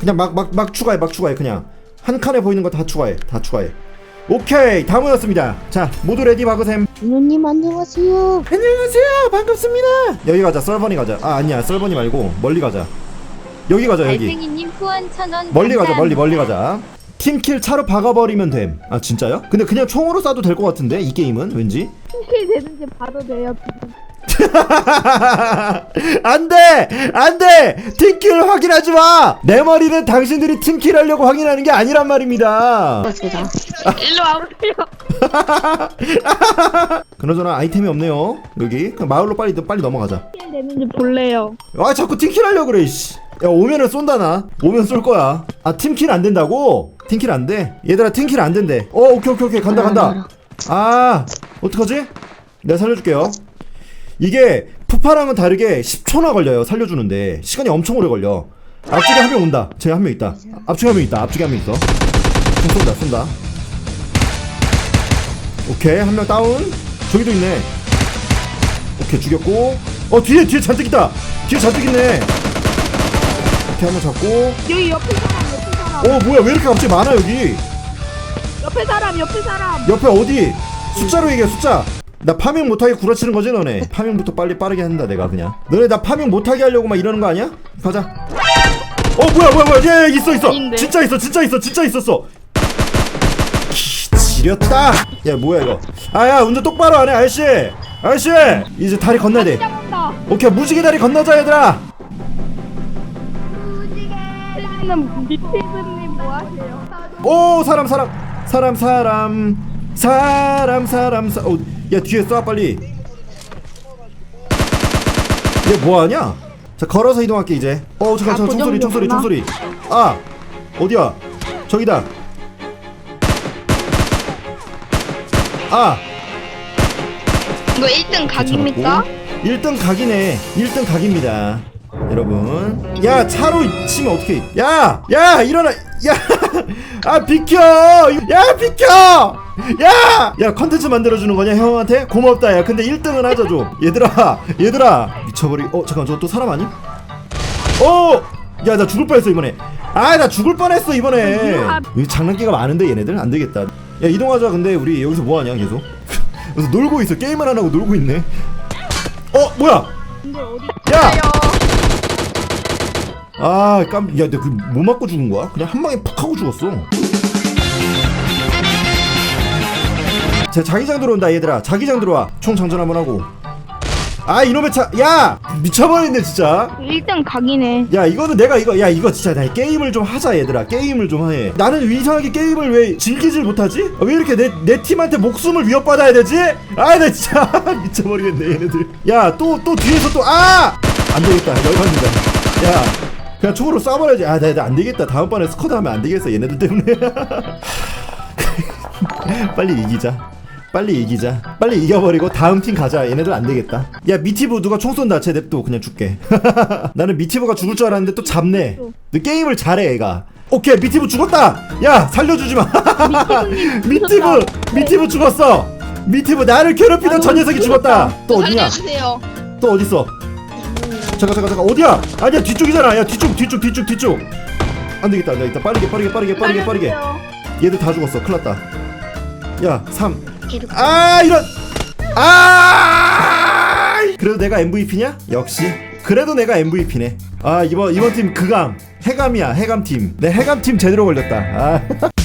그냥 막 막 막 추가해 막 추가해 그냥. 한 칸에 보이는 거 다 추가해 다 추가해. 오케이 다 모였습니다. 자 모두 레디 박으셈. 누님 안녕하세요. 안녕하세요 반갑습니다. 여기 가자 썰버니 가자. 아 아니야 썰버니 말고 멀리 가자. 여기 가자 여기. 달팽이님 후원 천원 멀리 가자 멀리 멀리 가자. 팀킬 차로 박아버리면 됨 아 진짜요? 근데 그냥 총으로 쏴도 될 것 같은데 이 게임은? 왠지? 팀킬 되는지 봐도 돼요. 안돼! 안돼! 팀킬 확인하지 마내 머리는 당신들이 팀킬 하려고 확인하는 게 아니란 말입니다. 일로 와보세요. 그나저나 아이템이 없네요. 여기. 그냥 마을로 빨리 빨리 넘어가자. 팀킬 되는지 볼래요. 아 자꾸 팀킬 하려고 그래 씨. 야 오면은 쏜다 나? 오면 쏠 거야. 아 팀킬 안 된다고? 팀킬 안돼? 얘들아 팀킬 안 된대. 어 오케이 오케이 오케이. 간다 간다. 아 어떡하지? 내가 살려줄게요 이게 푸파랑은 다르게 10초나 걸려요 살려주는데. 시간이 엄청 오래 걸려. 앞쪽에 한 명 온다. 쟤한명 있다. 앞쪽에 한 명 있다. 앞쪽에 한 명 있어. 좀 쏜다 쏜다. 오케이 한 명 다운. 저기도 있네. 오케이 죽였고. 어 뒤에 뒤에 잔뜩 있다. 뒤에 잔뜩 있네. 이렇게 한 명 잡고. 여기 옆에 사람, 옆에 사람, 어 뭐야? 왜 이렇게 갑자기 많아 여기? 옆에 사람, 옆에 사람. 옆에 어디? 숫자로 얘기해 숫자 나 파밍 못하게 구라치는 거지 너네? 파밍부터 빨리 빠르게 한다 내가 그냥. 너네 나 파밍 못하게 하려고 막 이러는 거 아니야? 가자. 어 뭐야 뭐야 뭐야. 얘, 얘 있어 있어. 아닌데. 진짜 있어 진짜 있어 진짜 있었어. 키, 지렸다. 야 뭐야 이거. 아야 운전 똑바로 하네 아저씨. 아저씨. 이제 다리 건너야 돼. 시작한다. 오케이 무지개 다리 건너자 얘들아. 는 미티즈님 뭐 하세요? 오 사람 사람. 사람 사람. 사람 사람 사... 어, 야 뒤에 쏴 빨리. 얘 뭐하냐? 자 걸어서 이동할게 이제. 어 잠깐 아, 잠깐 총소리 총소리 총소리. 아 어디야? 저기다. 아. 이거 1등 각입니까? 1등 각이네. 1등 각입니다 여러분 야 차로 치면 어떻게 야! 야 일어나 야! 아 비켜! 야 비켜! 야! 야 컨텐츠 만들어주는 거냐 형한테? 고맙다 야 근데 1등은 하자 좀 얘들아 얘들아 미쳐버리 어 잠깐 저거 또 사람 아니? 어! 야 나 죽을 뻔했어 이번에 아 나 죽을 뻔했어 이번에 여기 장난기가 많은데 얘네들 안 되겠다 야 이동하자 근데 우리 여기서 뭐하냐 계속 그래서 놀고 있어 게임을 안 하고 놀고 있네 어 뭐야? 야! 아, 깜, 야, 내가 그뭐 맞고 죽은 거야? 그냥 한 방에 푹 하고 죽었어. 자, 자기장 들어온다, 얘들아. 자기장 들어와. 총 장전 한번 하고. 아, 이놈의 차, 야! 미쳐버렸네, 진짜. 1등 각이네. 야, 이거는 내가 이거, 야, 이거 진짜 나 게임을 좀 하자, 얘들아. 게임을 좀 해. 나는 이상하게 게임을 왜 즐기질 못하지? 아, 왜 이렇게 내, 내 팀한테 목숨을 위협받아야 되지? 아, 나 진짜 미쳐버리겠네, 얘네들. 야, 또, 또 뒤에서 또, 아! 안 되겠다, 열받는다. 야, 그냥 총으로 쏴버려야지. 아, 나, 나안 되겠다. 다음번에 스쿼드 하면 안 되겠어, 얘네들 때문에. 빨리 이기자. 빨리 이기자. 빨리 이겨버리고 다음 팀 가자. 얘네들 안 되겠다. 야 미티브 누가 총 쏜다. 쟤 냅둬 그냥 죽게. 나는 미티브가 죽을 줄 알았는데 또 잡네. 너 게임을 잘해 얘가. 오케이 미티브 죽었다. 야 살려주지 마. 미티브 미티브 죽었어. 미티브 나를 괴롭히던 저 녀석이 죽었다. 또 어디냐? 또 어딨어? 잠깐 잠깐 잠깐 어디야? 아니야 뒤쪽이잖아. 야 뒤쪽 뒤쪽 뒤쪽 뒤쪽. 안 되겠다. 안 되겠다. 빠르게 빠르게 빠르게 빠르게 빠르게. 얘들 다 죽었어. 큰일 났다. 야, 3. 아, 이런. 아! 그래도 내가 MVP냐? 역시. 그래도 내가 MVP네. 아, 이번 이번 팀 극암. 해감이야. 해감 팀. 내 해감 팀 제대로 걸렸다. 아.